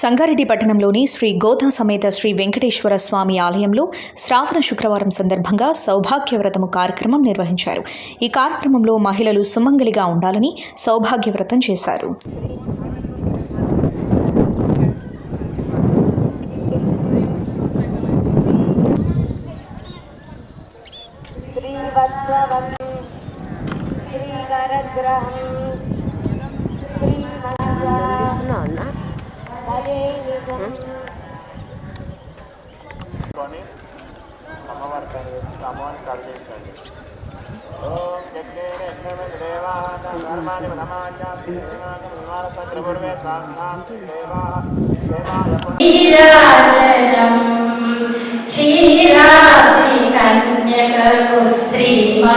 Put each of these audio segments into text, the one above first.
సంగారెడ్డి పట్టణంలోని శ్రీ గోధా సమేత శ్రీ వెంకటేశ్వర స్వామి ఆలయంలో శ్రావణ శుక్రవారం సందర్భంగా సౌభాగ్యవ్రతము కార్యక్రమం నిర్వహించారు. ఈ కార్యక్రమంలో మహిళలు సుమంగలిగా ఉండాలని సౌభాగ్యవ్రతం చేశారు. శ్రీ కొని అమ్మవారి పని అమ్మవారిని ఓం యజ్ఞేన యజ్ఞమే దేవాః ధర్మాణి బ్రహ్మాణ్యాన్ని త్రిపురమే సాంఘాం కన్యకకు శ్రీమా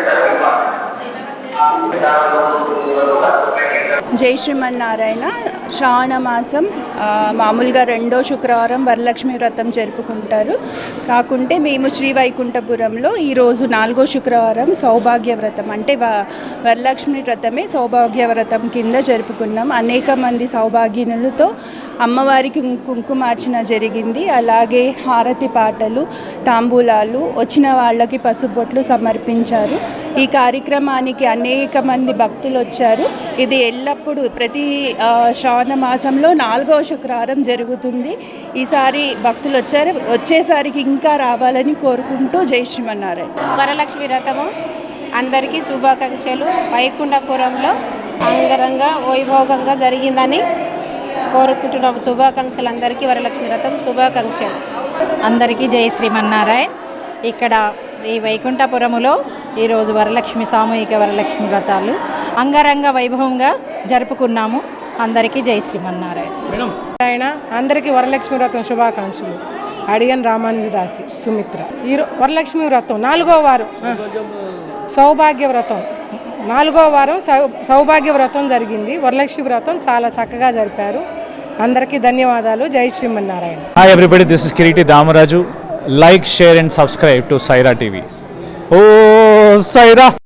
presentando జై శ్రీమన్నారాయణ. శ్రావణ మాసం మామూలుగా రెండో శుక్రవారం వరలక్ష్మి వ్రతం జరుపుకుంటారు. కాకుంటే మేము శ్రీ వైకుంఠపురంలో ఈరోజు నాలుగో శుక్రవారం సౌభాగ్య వ్రతం అంటే వ వరలక్ష్మి వ్రతమే సౌభాగ్య వ్రతం కింద జరుపుకున్నాం. అనేక మంది సౌభాగ్యనులతో అమ్మవారికి కుంకుమార్చన జరిగింది. అలాగే హారతి పాటలు తాంబూలాలు వచ్చిన వాళ్ళకి పసుబొట్లు సమర్పించారు. ఈ కార్యక్రమానికి అనేక మంది భక్తులు వచ్చారు. ఇది ఎల్లప్పుడూ ప్రతి శ్రావణ మాసంలో నాలుగవ శుక్రవారం జరుగుతుంది. ఈసారి భక్తులు వచ్చారు. వచ్చేసరికి ఇంకా రావాలని కోరుకుంటూ జై శ్రీమన్నారాయణ. వరలక్ష్మి వ్రతము అందరికీ శుభాకాంక్షలు. వైకుంఠపురంలో అంగరంగ వైభోగంగా జరిగిందని కోరుకుంటున్నాం. శుభాకాంక్షలు అందరికీ వరలక్ష్మి వ్రతం శుభాకాంక్షలు. అందరికీ జై శ్రీమన్నారాయణ్. ఇక్కడ ఈ వైకుంఠపురములో ఈరోజు వరలక్ష్మి సామూహిక వరలక్ష్మి వ్రతాలు. అంగరంగ వైభవంగా జరుపుకున్నాము. అందరికీ జై శ్రీమన్నారాయణ. ఆయన అందరికీ వరలక్ష్మి వ్రతం శుభాకాంక్షలు. అడిగన్ రామానుజదాసి సుమిత్ర. ఈ వరలక్ష్మి వ్రతం నాలుగో వారం. సౌభాగ్య వ్రతం. నాలుగో వారం సౌ సౌభాగ్య వ్రతం జరిగింది. వరలక్ష్మి వ్రతం చాలా చక్కగా జరిపారు. అందరికీ ధన్యవాదాలు. జై Srimannarayana. Hi everybody, this is Kiriti Damaraju. Like, share and subscribe to Saira TV. Oh, Saira!